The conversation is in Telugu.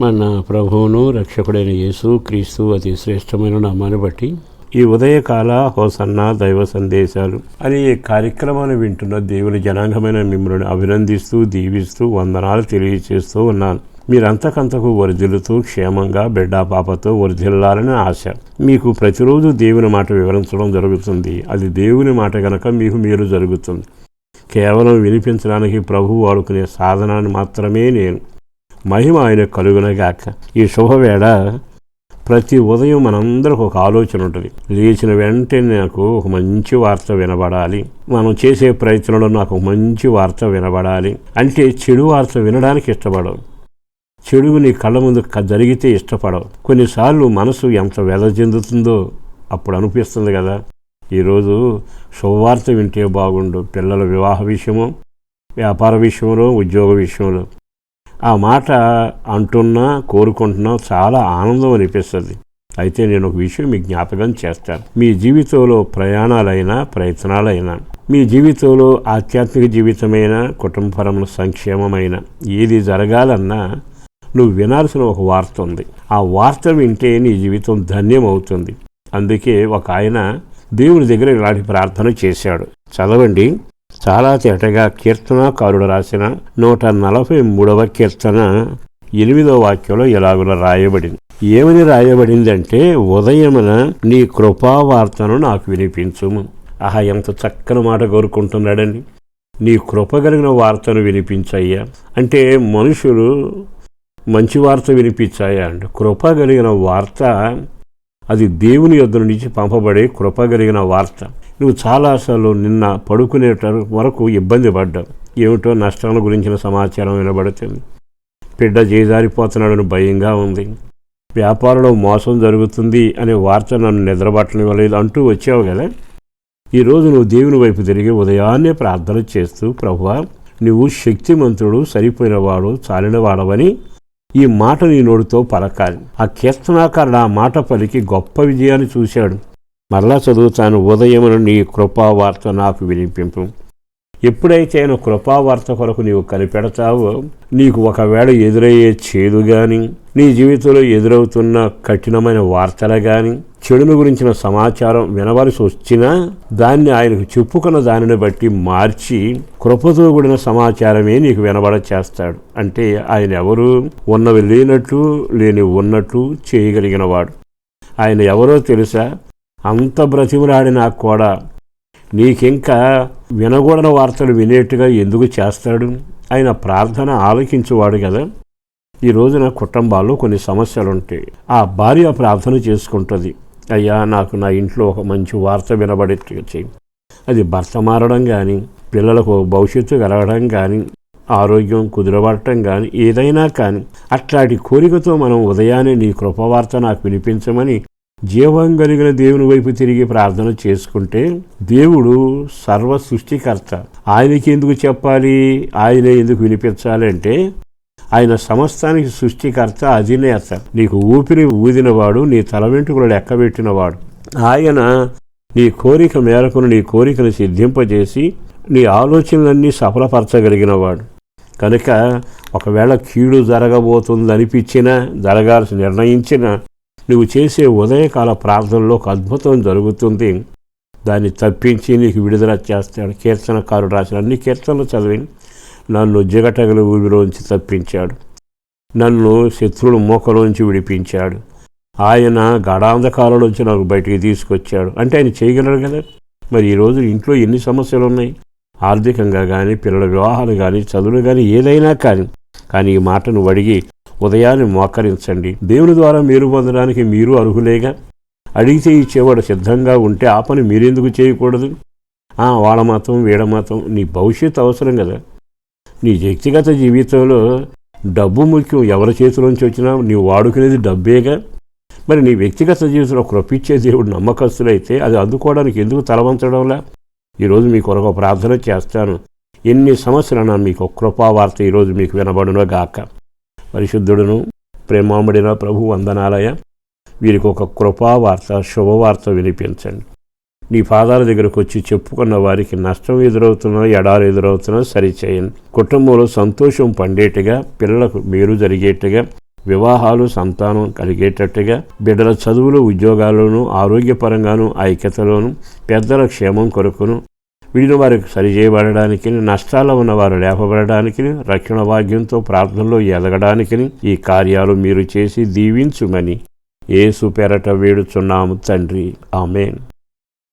మన ప్రభువును రక్షకుడైన యేసు క్రీస్తు అతి శ్రేష్టమైన నామాన్ని బట్టి ఈ ఉదయకాల హోసన్న దైవ సందేశాలు అనే ఈ కార్యక్రమాన్ని వింటున్న దేవుని జనాంగమైన మిమ్మల్ని అభినందిస్తూ దీవిస్తూ వందనాలు తెలియజేస్తూ ఉన్నాను. మీరంతకంతకు వరిదిల్లుతూ క్షేమంగా బిడ్డా పాపతో వరిదిల్లాలని ఆశ. మీకు ప్రతిరోజు దేవుని మాట వివరించడం జరుగుతుంది. అది దేవుని మాట గనక మీకు మీరు జరుగుతుంది. కేవలం వినిపించడానికి ప్రభు వాడుకునే సాధనాన్ని మాత్రమే నేను మహిమ ఆయన కలుగునగాక. ఈ శుభవేళ ప్రతి ఉదయం మనందరికి ఒక ఆలోచన ఉంటుంది. లేచిన వెంటనే నాకు ఒక మంచి వార్త వినబడాలి. మనం చేసే ప్రయత్నంలో నాకు మంచి వార్త వినబడాలి. అంటే చెడు వార్త వినడానికి ఇష్టపడవు. చెడు నీ కళ్ళ ముందు జరిగితే ఇష్టపడవు. కొన్నిసార్లు మనసు ఎంత వెద చెందుతుందో అప్పుడు అనిపిస్తుంది కదా. ఈరోజు శుభవార్త వింటే బాగుండు. పిల్లల వివాహ విషయము వ్యాపార విషయంలో ఉద్యోగ విషయంలో. ఆ మాట అంటున్నా కోరుకుంటున్నా చాలా ఆనందం అనిపిస్తుంది. అయితే నేను ఒక విషయం మీకు జ్ఞాపకం చేస్తాను. మీ జీవితంలో ప్రయాణాలైనా ప్రయత్నాలైనా మీ జీవితంలో ఆధ్యాత్మిక జీవితమైన కుటుంబపరముల సంక్షేమమైన ఏది జరగాలన్నా నువ్వు వినాల్సిన ఒక వార్త ఉంది. ఆ వార్త వింటే నీ జీవితం ధన్యం అవుతుంది అందుకే ఒక ఆయన దేవుని దగ్గర ఇలాంటి ప్రార్థన చేశాడు. చదవండి. చాలా తేటగా కీర్తనాకారుడు రాసిన నూట నలభై మూడవ కీర్తన ఎనిమిదో వాక్యంలో ఇలాగున రాయబడింది? ఏమని రాయబడిందంటే ఉదయమున నీ కృపావార్తను నాకు వినిపించుము. ఆహా ఎంత చక్కని మాట కోరుకుంటున్నాడండి. నీ కృప కలిగిన వార్తను వినిపించయ్యా. అంటే మనుషులు మంచి వార్త వినిపించాయా అంటే కృప కలిగిన వార్త అది దేవుని యొద్ద నుంచి పంపబడే కృప కలిగిన వార్త. నువ్వు చాలాసార్లు నిన్న పడుకునే వరకు ఇబ్బంది పడ్డావు. ఏమిటో నష్టాల గురించిన సమాచారం వినబడుతుంది. బిడ్డ చేజారిపోతున్నాడని భయంగా ఉంది. వ్యాపారంలో మోసం జరుగుతుంది అనే వార్త నన్ను నిద్రపట్టనివ్వలేదు అంటూ వచ్చావు కదా. ఈరోజు నువ్వు దేవుని వైపు తిరిగి ఉదయాన్నే ప్రార్థన చేస్తూ ప్రభువా నువ్వు శక్తిమంతుడు సరిపోయినవాడు చాలినవాడవని ఈ మాట నీ నోటితో పలకాలి. ఆ కీర్తనాకారుడు ఆ మాట పలికి గొప్ప విజయాన్ని చూశాడు. మరలా చదువుతాను. ఉదయమును నీ కృపావార్త నాకు వినిపింపు. ఎప్పుడైతే ఆయన కృపావార్త కొరకు నీవు కనిపెడతావో నీకు ఒకవేళ ఎదురయ్యే చేదు గాని నీ జీవితంలో ఎదురవుతున్న కఠినమైన వార్తలు గాని చెడును గురించిన సమాచారం వినవలసి వచ్చినా దాన్ని ఆయనకు చెప్పుకున్న దానిని బట్టి మార్చి కృపతో కూడిన సమాచారమే నీకు వినబడ చేస్తాడు. అంటే ఆయన ఎవరు? ఉన్నవి లేనట్టు లేని ఉన్నట్టు చేయగలిగిన వాడు ఆయన ఎవరో తెలుసా? అంత బ్రతిమలాడినా కూడా నీకింకా వినకూడని వార్తలు వినేట్టుగా ఎందుకు చేస్తాడు? ఆయన ప్రార్థన ఆలకించేవాడు కదా. ఈ రోజున కుటుంబాల్లో కొన్ని సమస్యలు ఉంటాయి ఆ భార్య ప్రార్థన చేసుకుంటుంది. అయ్యా నాకు నా ఇంట్లో ఒక మంచి వార్త వినబడేట్టుగా చేయి అది భర్త మారడం కానీ పిల్లలకు భవిష్యత్తు కలగడం కానీ ఆరోగ్యం కుదిరబడటం కానీ ఏదైనా కానీ అట్లాంటి కోరికతో మనం ఉదయాన్నే నీ కృపవార్త నాకు వినిపించమని జీవం కలిగిన దేవుని వైపు తిరిగి ప్రార్థన చేసుకుంటే దేవుడు సర్వ సృష్టికర్త. ఆయనకి ఎందుకు చెప్పాలి? ఆయన ఎందుకు వినిపించాలంటే ఆయన సమస్తానికి సృష్టికర్త అధినేత. నీకు ఊపిరి ఊదినవాడు నీ తల వెంట్రుకలు లెక్కబెట్టినవాడు. ఆయన నీ కోరిక మేరకును నీ కోరికను సిద్ధింపజేసి నీ ఆలోచనలన్నీ సఫలపరచగలిగినవాడు. కనుక ఒకవేళ కీడు జరగబోతుంది అనిపించినా జరగాల్సి నిర్ణయించిన నువ్వు చేసే ఉదయకాల ప్రార్థనలో ఒక అద్భుతం జరుగుతుంది. దాన్ని తప్పించి నీకు విడుదల చేస్తాడు. కీర్తనకారుడు రాసిన అన్ని కీర్తనలు చదివి నన్ను జిగటగల ఊబిలోంచి తప్పించాడు. నన్ను శత్రువుల మూకలోంచి విడిపించాడు. ఆయన గడాంధకాలలోంచి నాకు బయటికి తీసుకొచ్చాడు. అంటే ఆయన చేయగలడు కదా? మరి ఈరోజు ఇంట్లో ఎన్ని సమస్యలు ఉన్నాయి ఆర్థికంగా కానీ పిల్లల వివాహాలు కానీ చదువులు కానీ ఏదైనా కానీ. కానీ ఈ మాటను అడిగి ఉదయాన్నే మోకరించండి. దేవుని ద్వారా మీరు పొందడానికి మీరు అర్హులేగా? అడిగితే ఇచ్చేవాడు సిద్ధంగా ఉంటే ఆ పని మీరెందుకు చేయకూడదు? ఆ, వాళ్ళ మతం వీడ మతం నీ భవిష్యత్తు అవసరం కదా. నీ వ్యక్తిగత జీవితంలో డబ్బు ముఖ్యం. ఎవరి చేతిలోంచి వచ్చినా నీవు వాడుకునేది డబ్బేగా? మరి నీ వ్యక్తిగత జీవితంలో కృపించే దేవుడు నమ్మకస్తులైతే అది అందుకోవడానికి ఎందుకు తలవంచడంలా ఈరోజు మీ కొరకు ఒక ప్రార్థన చేస్తాను. ఎన్ని సంవత్సరాలు మీకు కృపావార్త ఈరోజు మీకు వినబడునో గాక పరిశుద్ధుడును ప్రేమామడిన ప్రభు వందనాలయ. వీరికి ఒక కృపావార్త శుభవార్త వినిపించండి. నీ పాదాల దగ్గరకు వచ్చి చెప్పుకున్న వారికి నష్టం ఎదురవుతున్నా ఎడారు ఎదురవుతున్నా సరిచేయండి. కుటుంబంలో సంతోషం పండేట్టుగా పిల్లలకు మేలు జరిగేట్టుగా వివాహాలు సంతానం కలిగేటట్టుగా బిడ్డల చదువులు ఉద్యోగాల్లోనూ ఆరోగ్యపరంగాను ఐక్యతలోను పెద్దల క్షేమం కొరకును విడిన వారికి సరిచేయబడడానికి నష్టాల్లో ఉన్నవారు లేపబడడానికి రక్షణ భాగ్యంతో ప్రార్థనలో ఎదగడానికి ఈ కార్యాలు మీరు చేసి దీవించుమని ఏసు పెరట వేడుచున్నాము తండ్రి. ఆమెన్.